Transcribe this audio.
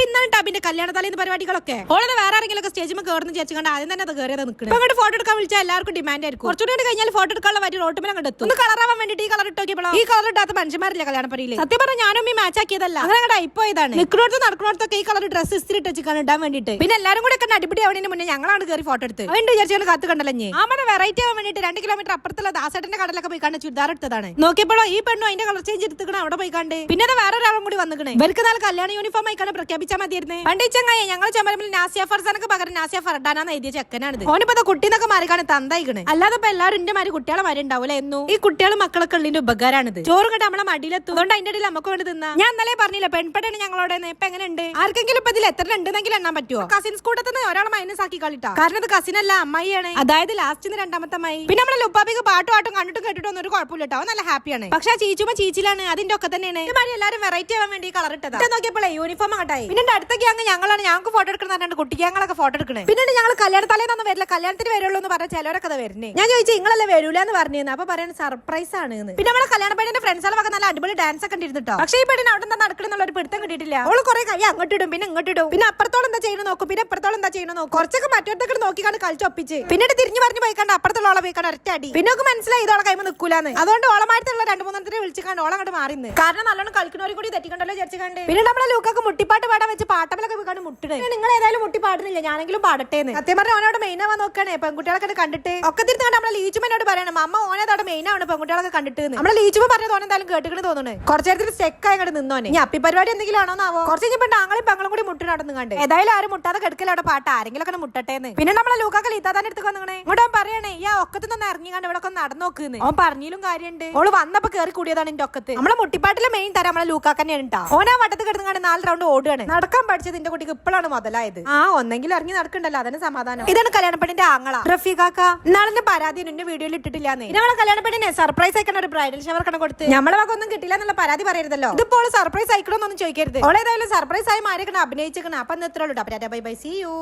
അപ്പൊ ഇന്നാണ് ടബിന്റെ കല്യാണ തലേന്ന് പരിപാടികളൊക്കെ? ഓളത് വേറെ ആരെങ്കിലും ഒക്കെ സ്റ്റേജിൽ കയറുന്ന ചേച്ചി കണ്ട് ആദ്യം തന്നെ അത് കയറിയത് നിൽക്കുന്നത് അങ്ങോട്ട് ഫോട്ടോ എടുക്കാൻ വിളിച്ചാൽ എല്ലാവർക്കും ഡിമാൻഡ് ആയിരിക്കും. കുറച്ചുകൂടി കൂടി കഴിഞ്ഞാൽ ഫോട്ടോ എടുക്കാനുള്ള വരി റോട്ടുമേലെ എത്തും. ഒന്ന് കളറാവാൻ വേണ്ടിട്ട് ഈ കളർ ഇട്ടോക്കിയപ്പോൾ ഈ കളർ ഇട്ടാത്ത മനുഷ്യന്മാരില്ല കല്യാണപ്പരിയിൽ സത്യം പറഞ്ഞാൽ ഞാനും ഈ മാച്ച് ആക്കിയതല്ല. അങ്ങനെ ഇപ്പോ ഇതാണ് നിൽക്കുന്നിടത്ത് നടക്കുന്നോടത്തൊക്കെ ഈ കളർ ഡ്രസ്സ് ഇസ്തിരി വെച്ച് ഇടാൻ വേണ്ടിട്ട്. പിന്നെ എല്ലാവരും കൂടെ ഒക്കെ അടിപിടി ആവണതിന് മുന്നേ ഞങ്ങളാണ് കയറി ഫോട്ടോ എടുത്ത്. അതുകൊണ്ട് വിചാരിച്ചാണ് കാത്തു കണ്ടല്ലേ ആമയുടെ വെറൈറ്റി ആവാൻ വേണ്ടിട്ട് രണ്ട് കിലോമീറ്റർ അപ്പുറത്തുള്ള ദാസേട്ടന്റെ കടലൊക്കെ പോയി കണ്ട് ചുരിദാർ എടുത്തതാണ്. നോക്കിയപ്പോഴോ ഈ പെണ്ണു അതിന്റെ കളർ ചേഞ്ച് എടുത്തുക്കണ അവിടെ പോയി കണ്ട്. പിന്നെ വേറെ ഒരാളും കൂടി വന്നിക്കണേ. ഇവർക്ക് നാളെ കല്യാണ യൂണിഫോം ആയിക്കാണ് പ്രഖ്യാപിച്ചാൽ മതിയായിരുന്നു? പണ്ട് ചങ്ങായി ഞങ്ങൾ ചമരമിൽ നാസിയ ഫർസാനൊക്കെ പകരം നാസിയ ഫർഡാനാന്ന് എഴുതിയ ചെക്കനാണിത്. ഓനിപ്പോ കുട്ടീന്നൊക്കെ മാറിക്കാണ് തന്തായിക്കണ്. അല്ലാതെ ഇപ്പൊ എല്ലാവരും എന്റെ മാറി കുട്ടികളെ മാറി ഉണ്ടാവില്ല എന്നു? ഈ കുട്ടികൾ മക്കളൊക്കെ ഉള്ളതിന്റെ ഉപകാരമാണിത് ചോറ് കണ്ട് നമ്മളെ മടിയിലെത്തും. അതുകൊണ്ട് അതിന്റെ ഇടയിൽ നമുക്ക് വേണ്ടി തിന്നാ. ഞാൻ ഇന്നലെ പറഞ്ഞില്ല പെൺപെട്ടാണ് ഞങ്ങളോട് ഇപ്പൊ എങ്ങനെയുണ്ട്? ആർക്കെങ്കിലും ഇപ്പൊ ഇതിൽ എത്ര ഉണ്ടെന്നെങ്കിലും എണ്ണാൻ പറ്റുമോ കസിൻസ് കൂട്ടത്തിന് ഒരാളെ മൈനസ് ആക്കി കളിട്ടാ. കാരണം ഇത് കസിൻ അല്ല അമ്മായിയാണ്. അതായത് ലാസ്റ്റ് രണ്ടാമത്തെ അമ്മായി. പിന്നെ നമ്മളെ ലുപ്പാബിക്ക് പാട്ടും ആട്ടും കണ്ടിട്ടും കേട്ടിട്ടും ഒന്നും ഒരു കുഴപ്പമില്ല കേട്ടോ നല്ല ഹാപ്പിയാണ് പക്ഷെ ആ ചീച്ചുമ്പോ ചീച്ചിലാണ് അതിന്റെ ഒക്കെ തന്നെയാണ്. എല്ലാരും വെറൈറ്റി ആവാൻ വേണ്ടി കളർ ഇട്ടതാ. നോക്കിയപ്പോഴേ യൂണിഫോം അങ്ങോട്ടായി. പിന്നെ എന്റെ അടുത്ത ഗ്യാങ് ഞങ്ങളാണ്. ഞങ്ങൾക്ക് ഫോട്ടോ എടുക്കണം പറഞ്ഞാൽ കുട്ടിക്കാങ്ങളൊക്കെ ഫോട്ടോ എടുക്കണേ. പിന്നെ ഞങ്ങൾ കല്യാണ തലേന്നൊന്നും വരില്ല. കല്യാണത്തിന് വരുള്ളൂ എന്ന് പറഞ്ഞ ചിലവരൊക്കെ അത് വരുന്നേ ഞാൻ ചോദിച്ചു നിങ്ങളല്ലേ വരൂല എന്ന് പറഞ്ഞിരുന്നു? അപ്പൊ പറയാൻ സർപ്രൈസ് ആണ് പിന്നെ നമ്മളെ കല്യാണ പെണ്ണിന്റെ ഫ്രണ്ട്സുകളൊക്കെ നല്ല അടിപൊളി ഡാൻസ് ഒക്കെ ഇരുന്നിട്ടോ പക്ഷേ ഈ പെണ്ണിന് അവിടെ എന്താ നടക്കണെന്നുള്ള ഒരു പിടുത്തം കിട്ടിയിട്ടില്ല. അവൾ കുറെ കൈ അങ്ങോട്ട് ഇടും പിന്നെ ഇങ്ങോട്ട് ഇടും. പിന്നെ അപ്പുറത്തോളം എന്താ ചെയ്യണം നോക്കും പിന്നെ അപ്പുറത്തോളം എന്താ ചെയ്യണം നോക്കും. കുറച്ചൊക്കെ മറ്റൊരുത്തൊക്കെ നോക്കിക്കാണ്ട് കളിച്ചൊപ്പിച്ച് പിന്നീട് തിരിഞ്ഞു പറഞ്ഞു പോയിക്കാണ്ട് അപ്പുറത്തുള്ള ഓളെ പോയിക്കാണ്ട് ഒറ്റ അടി. പിന്നെ ഒക്കെ മനസ്സിലായി ഇതോളെ കൈമ നിൽക്കൂലെന്ന് അതുകൊണ്ട് ഓളമായിട്ടുള്ള രണ്ട് മൂന്നെണ്ണത്തിനെ വിളിച്ചിക്കാണ്ട് ഓളെ അങ്ങോട്ട് മാറിന്ന്. കാരണം നല്ലോണം കളിക്കുന്നവരെ കൂടി തെറ്റിക്കണ്ടല്ലോ വിചാരിച്ചുകാണ്ട് പിന്നെ നമ്മളെ ലൂക്കൊക്കെ മുട്ടിപ്പാട്ട് പാടാൻ വെച്ച് പാട്ടമ്മലൊക്കെ പോയിക്കാണ്ട് മുട്ടിടേ നിങ്ങൾ ഏതായാലും മുട്ടി പാടുന്നില്ല? ഞാനെങ്കിലും പാടട്ടേന്ന്. സത്യം പറഞ്ഞ ഓനോട് മെയിൻ ആവാൻ നോക്കണേ. പെൺകുട്ടികളൊക്കെ കണ്ടിട്ട്. ഒക്കെ തിരുന്നാണ്ട് നമ്മളെ ലീച്ചുമനോട് പറയണം അമ്മ അവിടെ മെയിൻ ആണ് പെൺകുട്ടികളൊക്കെ കണ്ടിട്ട് നമ്മളെ ലീച്ചുമ പറഞ്ഞത് ഓൻ എന്തായാലും കേട്ടിക്കണ തോന്നുന്നു കുറച്ച് നേരത്തിൽ സ്റ്റെക്ക് അങ്ങോട്ട് നിന്നോനെ. ഇനി അപ്പി പരിപാടി എന്തെങ്കിലും ആണോ ആവോ? കുറച്ച് കഴിഞ്ഞപ്പോൾ ആങ്ങളും പെങ്ങളും കൂടി മുട്ടി നടന്നു കണ്ട്. ഏതായാലും ആരും മുട്ടാതെ കിടക്കല അവിടെ പാട്ട്? ആരെങ്കിലും ഒക്കെ മുട്ടട്ടെ എന്ന് പിന്നെ നമ്മളെ ലൂക്കാക്ക ലീത്താതാൻ എടുത്ത് ഇങ്ങോട്ട് അവൻ പറയണേ ഈ ഒക്കത്തുനിന്ന് ഇറങ്ങി കണ്ട് ഇവിടെ ഒക്കെ നടന്നു നോക്കുന്നു അവൻ പറഞ്ഞിലും കാര്യമുണ്ട്. ഓൾ വന്നപ്പോ കയറി കൂടിയതാണ് എന്റെ ഒക്കത്ത്. നമ്മളെ മുട്ടിപ്പാട്ടിലെ മെയിൻ തരം നമ്മളെ ലൂക്കാക്കന്നെയാണ് ഉണ്ടാ ഓനാ വട്ടത്ത് കിടന്നുകൊണ്ട് നാല് റൗണ്ട് ഓടുകയാണ്. നടക്കാൻ പഠിച്ചത് എന്റെ കുട്ടിക്ക് ഇപ്പോഴാണ് മുതലായത്. ആ ഒന്നെങ്കിലും ഇറങ്ങി നടക്കണ്ടല്ലോ അതിന് സമാധാനം. ഇതാണ് കല്യാണപ്പെട്ടിന്റെ ആങ്ങള. റഫീഖാക്ക ഇന്നാളെന്റെ പരാതി എന്നെ വീഡിയോയിൽ ഇട്ടിട്ടില്ലാന്ന്. നമ്മളെ കല്യാണപ്പെട്ടിനെ സർപ്രൈസ് ആയിക്കണ ഒരു ബ്രൈഡൽ ഷവർ കണ കൊടുത്ത്. നമ്മളെ വക ഒന്നും കിട്ടില്ല എന്നുള്ള പരാതി പറയരുതല്ലോ. ഇതിപ്പോൾ സർപ്രൈസ് ആയിക്കണമെന്നൊന്നും ചോദിക്കരുത്. ഓളേതായാലും സർപ്രൈസ് ആയി മാറിയേക്കണ അഭിനയിച്ചിരിക്കണം അപ്പൊ ഇന്ന് ഇത്രയുള്ളൂ ഉള്ളൂ ബൈ ബൈ സി യു